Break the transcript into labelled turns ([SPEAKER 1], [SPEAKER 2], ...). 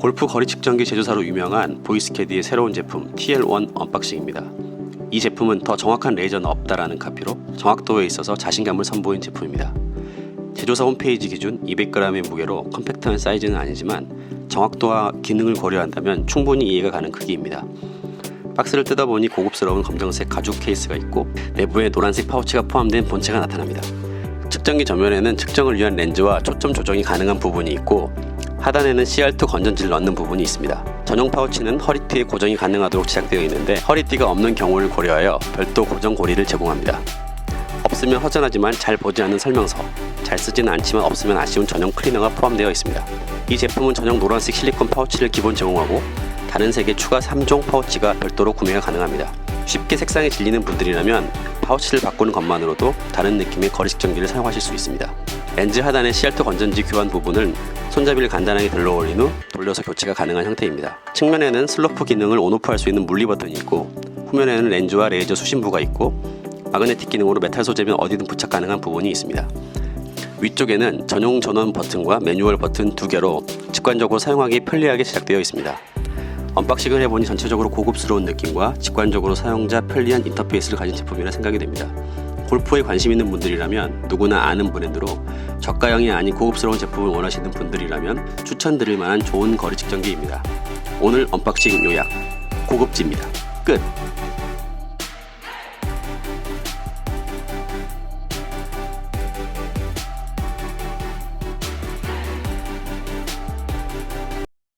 [SPEAKER 1] 골프 거리 측정기 제조사로 유명한 보이스캐디의 새로운 제품 TL1 언박싱입니다. 이 제품은 더 정확한 레이저는 없다라는 카피로 정확도에 있어서 자신감을 선보인 제품입니다. 제조사 홈페이지 기준 200g의 무게로 컴팩트한 사이즈는 아니지만 정확도와 기능을 고려한다면 충분히 이해가 가는 크기입니다. 박스를 뜯어보니 고급스러운 검정색 가죽 케이스가 있고 내부에 노란색 파우치가 포함된 본체가 나타납니다. 측정기 전면에는 측정을 위한 렌즈와 초점 조정이 가능한 부분이 있고 하단에는 CR2 건전지를 넣는 부분이 있습니다. 전용 파우치는 허리띠에 고정이 가능하도록 제작되어 있는데 허리띠가 없는 경우를 고려하여 별도 고정 고리를 제공합니다. 없으면 허전하지만 잘 보지 않는 설명서, 잘 쓰지는 않지만 없으면 아쉬운 전용 클리너가 포함되어 있습니다. 이 제품은 전용 노란색 실리콘 파우치를 기본 제공하고 다른 색의 추가 3종 파우치가 별도로 구매가 가능합니다. 쉽게 색상에 질리는 분들이라면 파우치를 바꾸는 것만으로도 다른 느낌의 거리 측정기를 사용하실 수 있습니다. 렌즈 하단의 CR2 건전지 교환 부분은 손잡이를 간단하게 들러 올린 후 돌려서 교체가 가능한 형태입니다. 측면에는 슬로프 기능을 온오프 할 수 있는 물리 버튼이 있고 후면에는 렌즈와 레이저 수신부가 있고 마그네틱 기능으로 메탈 소재면 어디든 부착 가능한 부분이 있습니다. 위쪽에는 전용 전원 버튼과 매뉴얼 버튼 두 개로 직관적으로 사용하기 편리하게 제작되어 있습니다. 언박싱을 해보니 전체적으로 고급스러운 느낌과 직관적으로 사용자 편리한 인터페이스를 가진 제품이라 생각이 됩니다. 골프에 관심 있는 분들이라면 누구나 아는 브랜드로 저가형이 아닌 고급스러운 제품을 원하시는 분들이라면 추천드릴 만한 좋은 거리 측정기입니다. 오늘 언박싱 요약 고급지입니다. 끝!